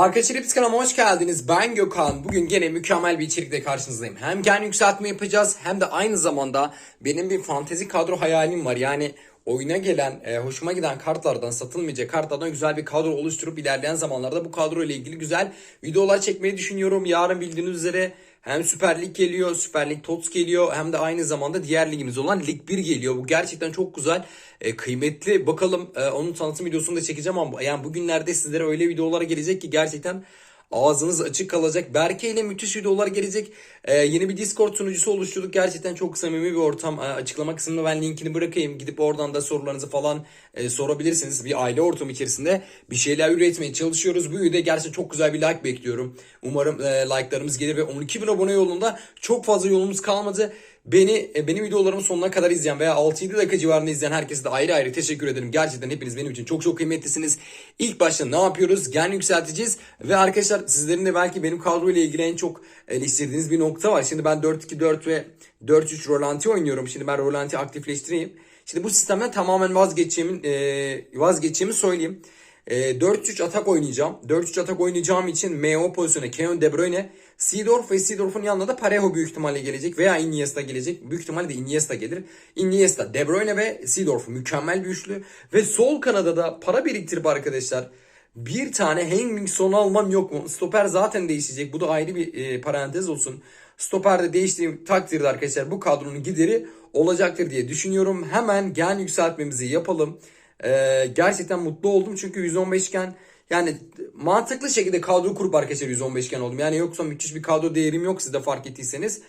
Arkadaşlar hepsi kanalıma hoş geldiniz. Ben Gökhan. Bugün gene mükemmel bir içerikle karşınızdayım. Hem gen yükseltme yapacağız hem de aynı zamanda benim bir fantezi kadro hayalim var. Yani oyuna gelen, e, hoşuma giden kartlardan, satılmayacak kartlardan güzel bir kadro oluşturup ilerleyen zamanlarda bu kadro ile ilgili güzel videolar çekmeyi düşünüyorum. Yarın bildiğiniz üzere hem Süper Lig geliyor, Süper Lig TOTS geliyor hem de aynı zamanda diğer ligimiz olan Lig 1 geliyor. Bu gerçekten çok güzel, e, kıymetli. Bakalım e, onun tanıtım videosunu da çekeceğim ama yani bugünlerde sizlere öyle videolar gelecek ki gerçekten ağzınız açık kalacak. Berke ile müthiş videolar gelecek. Ee, yeni bir Discord sunucusu oluşturduk. Gerçekten çok samimi bir ortam. Ee, açıklama kısmında ben linkini bırakayım. Gidip oradan da sorularınızı falan e, sorabilirsiniz. Bir aile ortamı içerisinde bir şeyler üretmeye çalışıyoruz. Bu videoda gerçekten çok güzel bir like bekliyorum. Umarım e, like'larımız gelir ve 12 bin abone yolunda çok fazla yolumuz kalmadı. Beni e, benim videolarımı sonuna kadar izleyen veya 6-7 dakika civarında izleyen herkese de ayrı ayrı teşekkür ederim. Gerçekten hepiniz benim için çok çok kıymetlisiniz. İlk başta ne yapıyoruz? Gen yükselteceğiz. Ve arkadaşlar sizlerin de belki benim kadroyla ilgili en çok eleştirdiğiniz bir nokta var. Şimdi ben 4-2-4 ve 4-3 rolanti oynuyorum. Şimdi ben rolanti aktifleştireyim. Şimdi bu sistemden tamamen vazgeçeceğimi, e, vazgeçeceğimi söyleyeyim. E, 4-3 atak oynayacağım. 4-3 atak oynayacağım için MO pozisyonu Kevin De Bruyne, Seedorf ve Seedorf'un yanına da Parejo büyük ihtimalle gelecek veya Iniesta gelecek. Büyük ihtimalle de Iniesta gelir. Iniesta, De Bruyne ve Seedorf mükemmel bir üçlü. Ve sol kanada da para biriktirip arkadaşlar bir tane Hanging Son almam yok mu? Stoper zaten değişecek. Bu da ayrı bir e, parantez olsun. Stoper'de değiştiğim takdirde arkadaşlar bu kadronun gideri olacaktır diye düşünüyorum. Hemen gen yükseltmemizi yapalım. Ee, gerçekten mutlu oldum çünkü 115 iken yani mantıklı şekilde kadro kurup arkadaşlar 115 iken oldum. Yani yoksa müthiş bir kadro değerim yok siz de fark ettiyseniz.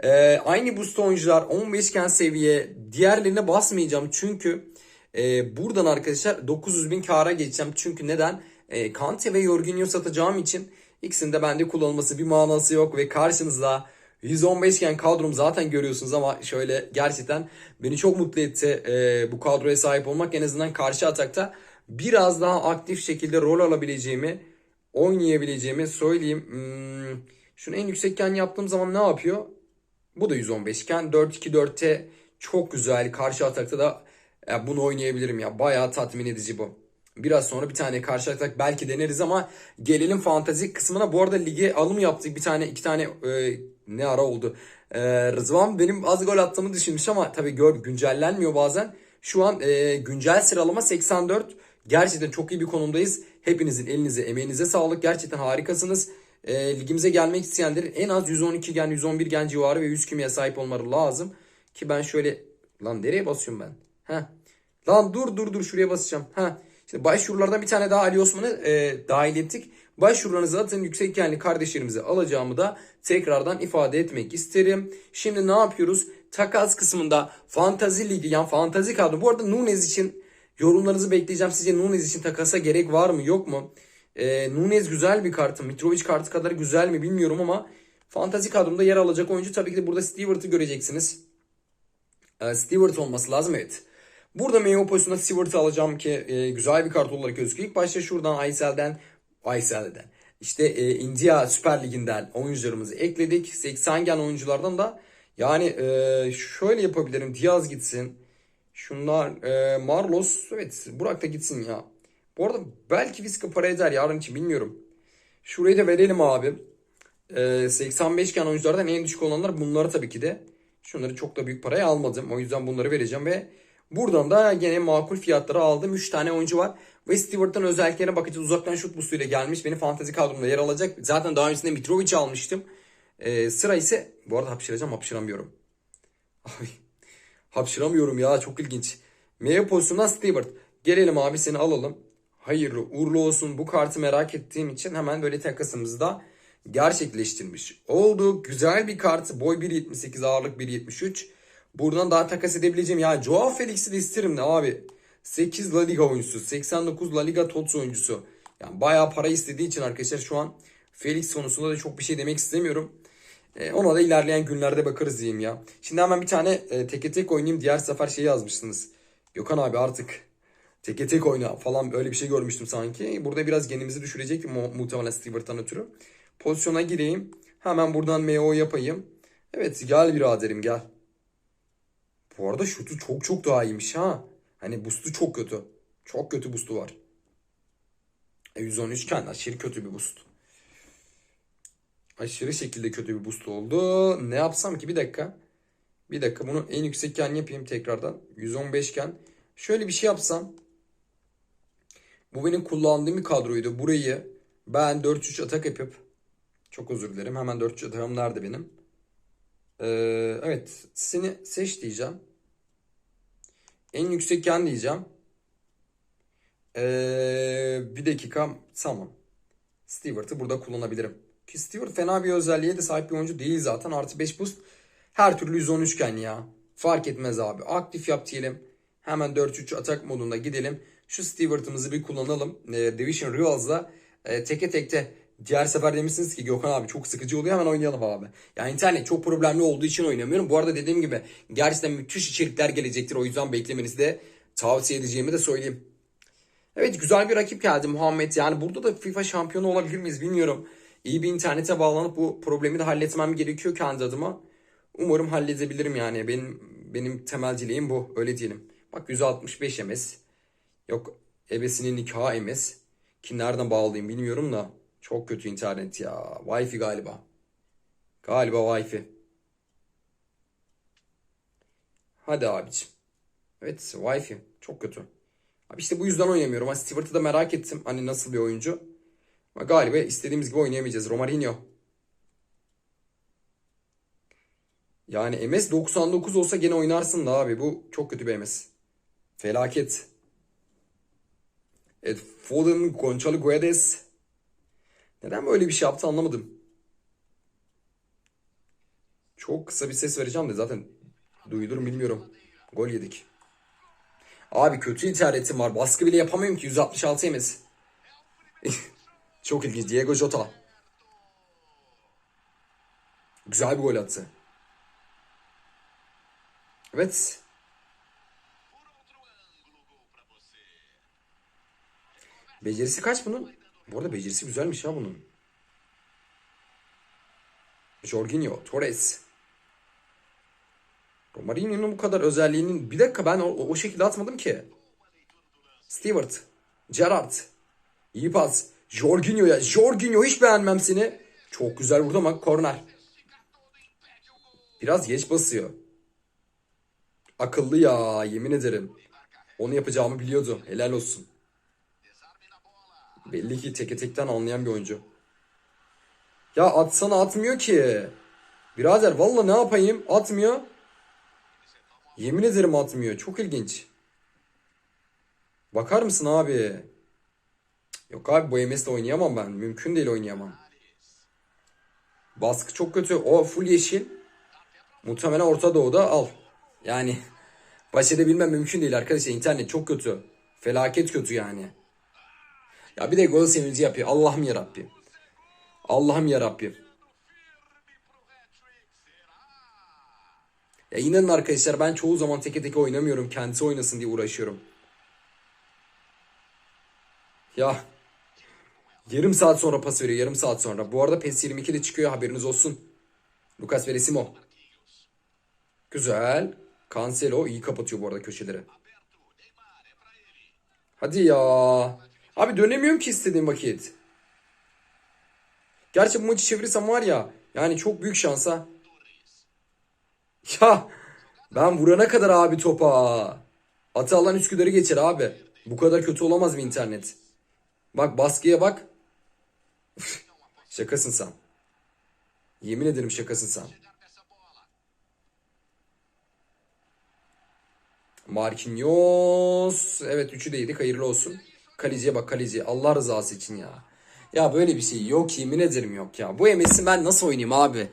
Ee, aynı boost oyuncular 15 iken seviye diğerlerine basmayacağım çünkü e, buradan arkadaşlar 900 bin kara geçeceğim. Çünkü neden? E, Kante ve Jorginho satacağım için ikisinin de bende kullanılması bir manası yok ve karşınızda 115 iken kadrom zaten görüyorsunuz ama şöyle gerçekten beni çok mutlu etti e, bu kadroya sahip olmak. En azından karşı atakta biraz daha aktif şekilde rol alabileceğimi, oynayabileceğimi söyleyeyim. Hmm, şunu en yüksekken yaptığım zaman ne yapıyor? Bu da 115 iken 4-2-4'te çok güzel. Karşı atakta da ya bunu oynayabilirim ya. Bayağı tatmin edici bu. Biraz sonra bir tane karşı atak belki deneriz ama gelelim fantazi kısmına. Bu arada lige alım yaptık. Bir tane iki tane e, ne ara oldu. E, Rızvan benim az gol attığımı düşünmüş ama tabii gör, güncellenmiyor bazen. Şu an e, güncel sıralama 84. Gerçekten çok iyi bir konumdayız. Hepinizin elinize emeğinize sağlık. Gerçekten harikasınız. E, ligimize gelmek isteyenlerin en az 112 gen 111 gen civarı ve 100 kimya sahip olmaları lazım. Ki ben şöyle lan nereye basıyorum ben? Heh. Lan dur dur dur şuraya basacağım. Ha. İşte başvurulardan bir tane daha Ali Osman'ı e, dahil ettik. Başvurularınızı atın yüksek genli kardeşlerimizi alacağımı da tekrardan ifade etmek isterim. Şimdi ne yapıyoruz? Takas kısmında fantazi ligi yani fantazi kadro. Bu arada Nunez için yorumlarınızı bekleyeceğim. Sizce Nunez için takasa gerek var mı yok mu? E, Nunez güzel bir kartı. Mitrovic kartı kadar güzel mi bilmiyorum ama fantazi kadromda yer alacak oyuncu tabii ki de burada Stewart'ı göreceksiniz. E, Stewart olması lazım evet. Burada meyve pozisyonunda Stewart'ı alacağım ki e, güzel bir kart olarak gözüküyor. İlk başta şuradan Aysel'den, Aysel'den işte e, India Süper Ligi'nden oyuncularımızı ekledik. 80 gen oyunculardan da yani e, şöyle yapabilirim. Diaz gitsin. Şunlar e, Marlos evet Burak da gitsin ya. Bu arada belki Vizca para eder yarın için bilmiyorum. Şurayı da verelim abi. E, 85 gen oyunculardan en düşük olanlar bunları tabii ki de. Şunları çok da büyük paraya almadım. O yüzden bunları vereceğim ve Buradan da gene makul fiyatlara aldım. 3 tane oyuncu var. Ve Stewart'ın özelliklerine bakacağız. Uzaktan şut boostuyla gelmiş. Benim fantezi kadromda yer alacak. Zaten daha öncesinde Mitrovic almıştım. Ee, sıra ise bu arada hapşıracağım hapşıramıyorum. Abi hapşıramıyorum ya çok ilginç. M pozisyonundan Stewart. Gelelim abi seni alalım. Hayırlı uğurlu olsun. Bu kartı merak ettiğim için hemen böyle takasımızı da gerçekleştirmiş oldu. Güzel bir kart. Boy 1.78 ağırlık 1.73. Buradan daha takas edebileceğim. Ya Joao Felix'i de isterim de abi. 8 La Liga oyuncusu. 89 La Liga TOTS oyuncusu. Yani bayağı para istediği için arkadaşlar şu an Felix konusunda da çok bir şey demek istemiyorum. E, ona da ilerleyen günlerde bakarız diyeyim ya. Şimdi hemen bir tane e, teke tek oynayayım. Diğer sefer şey yazmışsınız. Gökhan abi artık teke tek oyna falan öyle bir şey görmüştüm sanki. Burada biraz genimizi düşürecek mu muhtemelen Stewart'tan ötürü. Pozisyona gireyim. Hemen buradan MO yapayım. Evet gel biraderim gel. Bu arada şutu çok çok daha iyiymiş ha. Hani boost'u çok kötü. Çok kötü boost'u var. E, 113 iken aşırı kötü bir boost. Aşırı şekilde kötü bir boost oldu. Ne yapsam ki? Bir dakika. Bir dakika bunu en yüksekken yapayım tekrardan. 115 iken. Şöyle bir şey yapsam. Bu benim kullandığım bir kadroydu. Burayı ben 4-3 atak yapıp çok özür dilerim. Hemen 4-3 atağım nerede benim? Ee, evet seni seç diyeceğim. En yüksekken diyeceğim. Ee, bir dakika tamam. Stewart'ı burada kullanabilirim. Ki Stewart fena bir özelliğe de sahip bir oyuncu değil zaten. Artı 5 boost. Her türlü 113 iken ya. Fark etmez abi. Aktif yap diyelim. Hemen 4-3 atak modunda gidelim. Şu Stewart'ımızı bir kullanalım. Ee, Division Rivals'la e, teke tekte Diğer sefer demişsiniz ki Gökhan abi çok sıkıcı oluyor hemen oynayalım abi. Yani internet çok problemli olduğu için oynamıyorum. Bu arada dediğim gibi gerçekten müthiş içerikler gelecektir. O yüzden beklemenizi de tavsiye edeceğimi de söyleyeyim. Evet güzel bir rakip geldi Muhammed. Yani burada da FIFA şampiyonu olabilir miyiz bilmiyorum. İyi bir internete bağlanıp bu problemi de halletmem gerekiyor kendi adıma. Umarım halledebilirim yani. Benim benim temel dileğim bu. Öyle diyelim. Bak 165 MS. Yok ebesinin nikahı MS. Ki nereden bağlayayım bilmiyorum da. Çok kötü internet ya. Wi-Fi galiba. Galiba Wi-Fi. Hadi abicim. Evet Wi-Fi. Çok kötü. Abi işte bu yüzden oynamıyorum. Stewart'ı da merak ettim. Hani nasıl bir oyuncu. Ama galiba istediğimiz gibi oynayamayacağız. Romarinho. Yani MS 99 olsa gene oynarsın da abi. Bu çok kötü bir MS. Felaket. Evet Foden, Gonçalo Guedes. Neden böyle bir şey yaptı anlamadım. Çok kısa bir ses vereceğim de zaten duyulur bilmiyorum. Gol yedik. Abi kötü internetim var. Baskı bile yapamıyorum ki. 166 ms. Çok ilginç. Diego Jota. Güzel bir gol attı. Evet. Becerisi kaç bunun? Bu arada becerisi güzelmiş ya bunun. Jorginho, Torres. Romarinho'nun bu kadar özelliğinin... Bir dakika ben o, o şekilde atmadım ki. Stewart. Gerrard. İyi pas. Jorginho ya. Jorginho hiç beğenmem seni. Çok güzel vurdu ama korner. Biraz geç basıyor. Akıllı ya yemin ederim. Onu yapacağımı biliyordu. Helal olsun. Belli ki teke tekten anlayan bir oyuncu. Ya atsana atmıyor ki. Birader valla ne yapayım atmıyor. Yemin ederim atmıyor. Çok ilginç. Bakar mısın abi? Yok abi bu MS'de oynayamam ben. Mümkün değil oynayamam. Baskı çok kötü. O full yeşil. Muhtemelen Orta Doğu'da al. Yani baş edebilmem mümkün değil arkadaşlar. İnternet çok kötü. Felaket kötü yani. Ya bir de gol sevinci yapıyor. Allah'ım yarabbim. Allah'ım yarabbim. Ya inanın arkadaşlar ben çoğu zaman teke teke oynamıyorum. Kendisi oynasın diye uğraşıyorum. Ya yarım saat sonra pas veriyor. Yarım saat sonra. Bu arada PES 22 de çıkıyor haberiniz olsun. Lucas Veresimo. Güzel. Cancelo iyi kapatıyor bu arada köşeleri. Hadi ya. Abi dönemiyorum ki istediğim vakit. Gerçi bu maçı çevirirsem var ya. Yani çok büyük şansa. Ya ben vurana kadar abi topa. Atı alan Üsküdar'ı geçer abi. Bu kadar kötü olamaz mı internet? Bak baskıya bak. Şakasın sen. Yemin ederim şakasın sen. Marquinhos. Evet üçü de yedik hayırlı olsun. Kaleciye bak kaleci. Allah rızası için ya. Ya böyle bir şey yok yemin ederim yok ya. Bu MS'i ben nasıl oynayayım abi?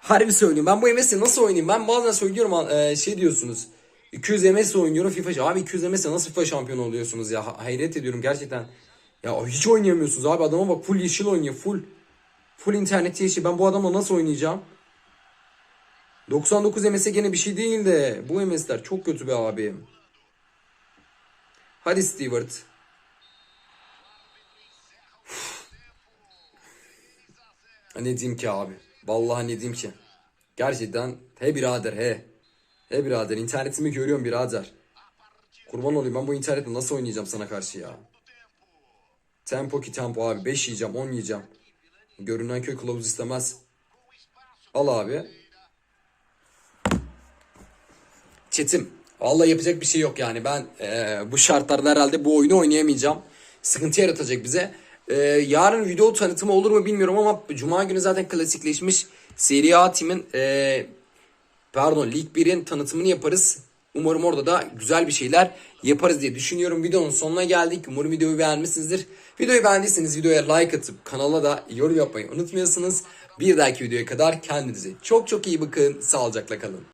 Harbi söyleyeyim. Ben bu MS'i nasıl oynayayım? Ben bazen söylüyorum e, şey diyorsunuz. 200 MS oynuyorum FIFA. Abi 200 MS nasıl FIFA şampiyonu oluyorsunuz ya? Hayret ediyorum gerçekten. Ya hiç oynayamıyorsunuz abi. Adama bak full yeşil oynuyor. Full. Full internet yeşil. Ben bu adamla nasıl oynayacağım? 99 MS'e gene bir şey değil de. Bu MS'ler çok kötü be abi. Hadi Stewart. ne diyeyim ki abi? Vallahi ne diyeyim ki? Gerçekten he birader he. He birader internetimi görüyorum birader. Kurban olayım ben bu internette nasıl oynayacağım sana karşı ya? Tempo ki tempo abi. 5 yiyeceğim 10 yiyeceğim. Görünen köy kılavuz istemez. Al abi. Çetim. Vallahi yapacak bir şey yok yani. Ben eee, bu şartlarda herhalde bu oyunu oynayamayacağım. Sıkıntı yaratacak bize. Eee, yarın video tanıtımı olur mu bilmiyorum ama Cuma günü zaten klasikleşmiş Serie A timin eee, pardon Lig 1'in tanıtımını yaparız. Umarım orada da güzel bir şeyler yaparız diye düşünüyorum. Videonun sonuna geldik. Umarım videoyu beğenmişsinizdir. Videoyu beğendiyseniz videoya like atıp kanala da yorum yapmayı unutmuyorsunuz. Bir dahaki videoya kadar kendinize çok çok iyi bakın. Sağlıcakla kalın.